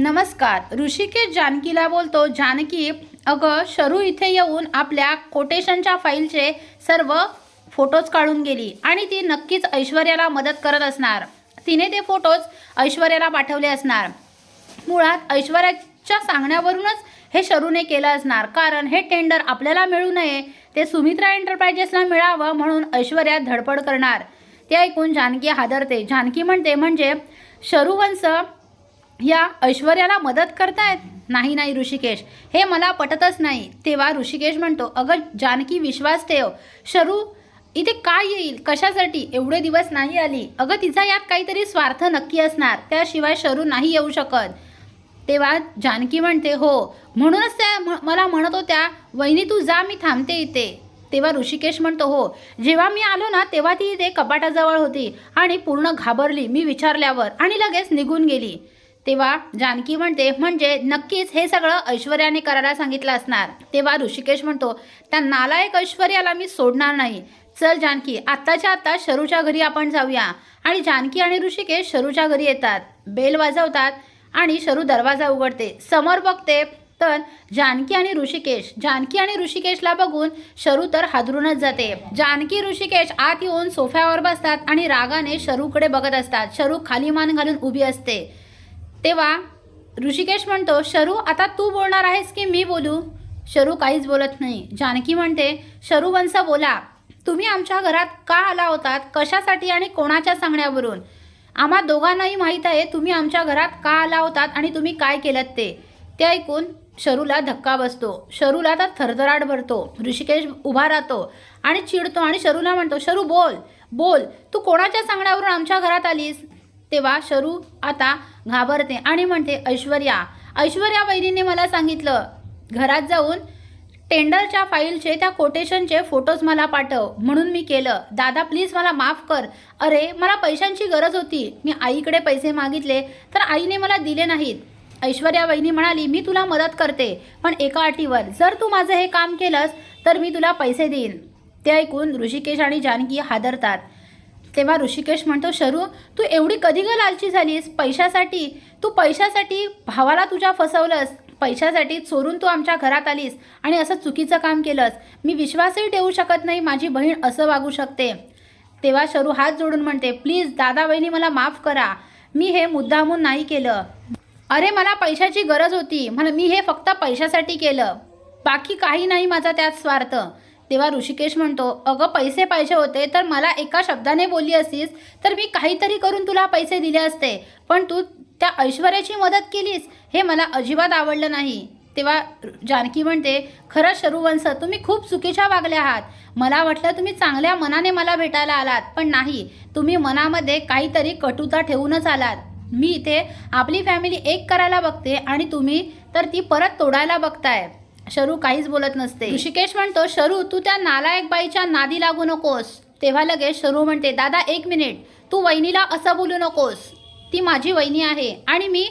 नमस्कार ऋषिकेश जानकीला बोलतो जानकी अगं शरू इथे येऊन आपल्या कोटेशनच्या फाईलचे सर्व फोटोज काढून गेली आणि ती नक्कीच ऐश्वर्याला मदत करत असणार. तिने ते फोटोज ऐश्वर्याला पाठवले असणार. मुळात ऐश्वर्याच्या सांगण्यावरूनच हे शरूने केलं असणार. कारण हे टेंडर आपल्याला मिळू नये ते सुमित्रा एंटरप्राइजेसला मिळावं म्हणून ऐश्वर्या धडपड करणार. ते ऐकून जानकी हादरते. जानकी म्हणते म्हणजे शरूवंश या ऐश्वर्याला मदत करतायत? नाही नाही ऋषिकेश. हे मला पटतच नाही. तेव्हा ऋषिकेश म्हणतो अगं जानकी विश्वास ठेव. शरू इथे काय येईल? कशासाठी? एवढे दिवस नाही आली. अगं तिचा यात काहीतरी स्वार्थ नक्की असणार. त्याशिवाय शरू नाही येऊ शकत. तेव्हा जानकी म्हणते हो. म्हणूनच त्या म- मला म्हणत होत्या वहिनी तू जा मी थांबते इथे. तेव्हा ऋषिकेश म्हणतो हो. जेव्हा मी आलो ना तेव्हा ती इथे कपाटाजवळ होती आणि पूर्ण घाबरली मी विचारल्यावर आणि लगेच निघून गेली. तेव्हा जानकी म्हणते म्हणजे नक्कीच हे सगळं ऐश्वर्याने करायला सांगितलं असणार. तेव्हा ऋषिकेश म्हणतो त्या नालायक ऐश्वर्याला मी सोडणार नाही. चल जानकी आत्ताच्या आत्ता शरूच्या घरी आपण जाऊया. आणि जानकी आणि ऋषिकेश शरूच्या घरी येतात. बेल वाजवतात आणि शरू दरवाजा उघडते. समोर बघते तर जानकी आणि ऋषिकेश. जानकी आणि ऋषिकेशला बघून शरू तर हादरूनच जाते. जानकी ऋषिकेश आत येऊन सोफ्यावर बसतात आणि रागाने शरूकडे बघत असतात. शरू खाली मान घालून उभी असते. तेव्हा ऋषिकेश म्हणतो शरू आता तू बोलणार आहेस की मी बोलू? शरू काहीच बोलत नाही. जानकी म्हणते शरू वंश बोला. तुम्ही आमच्या घरात का आला होतात? कशासाठी आणि कोणाच्या सांगण्यावरून? आम्हा दोघांनाही माहीत आहे तुम्ही आमच्या घरात का आला होतात आणि तुम्ही काय केलं ते. ते ऐकून शरूला धक्का बसतो. शरूला तर थरथराट भरतो. ऋषिकेश उभा राहतो आणि चिडतो आणि शरूला म्हणतो शरू बोल. बोल. तू कोणाच्या सांगण्यावरून आमच्या घरात आलीस? तेव्हा शरू आता घाबरते आणि म्हणते ऐश्वर्या ऐश्वर्या वैरीने मला सांगितलं घरात जाऊन टेंडरच्या फाईलचे त्या कोटेशनचे फोटोज मला पाठव म्हणून मी केलं. दादा प्लीज मला माफ कर. अरे मला पैशांची गरज होती. मी आईकडे पैसे मागितले तर आईने मला दिले नाहीत. ऐश्वर्या वहिनी म्हणाली मी तुला मदत करते पण एका अटीवर. जर तू माझं हे काम केलंस तर मी तुला पैसे देईन. ते ऐकून ऋषिकेश आणि जानकी हादरतात. तेव्हा ऋषिकेश म्हणतो शरू तू एवढी कधी ग लालची झालीस? पैशासाठी? तू पैशासाठी भावाला तुझ्या फसवलंस. पैशासाठी चोरून तू आमच्या घरात आलीस आणि असं चुकीचं काम केलंस. मी विश्वासही ठेवू शकत नाही माझी बहीण असं वागू शकते. तेव्हा शरू हात जोडून म्हणते प्लीज दादा बहिणी मला माफ करा. मी हे मुद्दामून नाही केलं. अरे मला पैशाची गरज होती. मला मी हे फक्त पैशासाठी केलं. बाकी काही नाही माझा त्यात स्वार्थ. तेव्हा ऋषिकेश म्हणतो अगं पैसे पाहिजे होते तर मला एका शब्दाने बोलली असतीस तर मी काहीतरी करून तुला पैसे दिले असते. पण तू त्या ऐश्वर्याची मदत केलीस हे मला अजिबात आवडलं नाही. तेव्हा जानकी म्हणते खरं शरुवंश तुम्ही खूप चुकीच्या वागल्या आहात. मला वाटलं तुम्ही चांगल्या मनाने मला भेटायला आलात पण नाही. तुम्ही मनामध्ये काहीतरी कटुता ठेवूनच आलात. मी इथे आपली फॅमिली एक करायला बघते आणि तुम्ही तर ती परत तोडायला बघताय. शरू काहीच बोलत नसते. ऋषिकेश म्हणतो शरू तू त्या नालायक बाईच्या नादी लागू नकोस. तेव्हा लगेच शरू म्हणते दादा एक मिनिट. तू वहिनीला असं बोलू नकोस. ती माझी वहिनी आहे आणि मी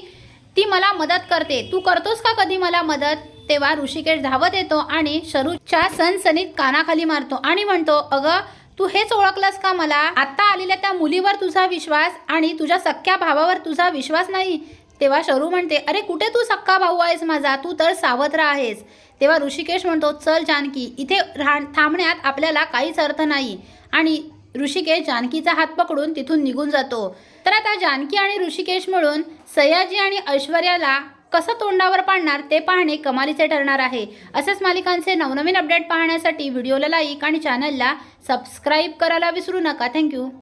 ती मला मदत करते. तू करतोस का कधी मला मदत? तेव्हा ऋषिकेश धावत येतो आणि शरूच्या सनसनीत कानाखाली मारतो आणि म्हणतो अगं तू हेच ओळखलंस का मला? आत्ता आलेल्या त्या मुलीवर तुझा विश्वास आणि तुझ्या सख्ख्या भावावर तुझा विश्वास नाही. तेव्हा शरू म्हणते अरे कुठे तू सक्का भाऊ आहेस माझा? तू तर सावत्र आहेस. तेव्हा ऋषिकेश म्हणतो चल जानकी इथे राह थांबण्यात आपल्याला काहीच अर्थ नाही. आणि ऋषिकेश जानकीचा हात पकडून तिथून निघून जातो. तर आता जानकी आणि ऋषिकेश मिळून सयाजी आणि ऐश्वर्याला कसं तोंडावर पाडणार ते पाहणे कमालीचे ठरणार आहे. असेच मालिकांचे नवनवीन अपडेट पाहण्यासाठी व्हिडिओला लाईक आणि चॅनलला सबस्क्राईब करायला विसरू नका. थँक्यू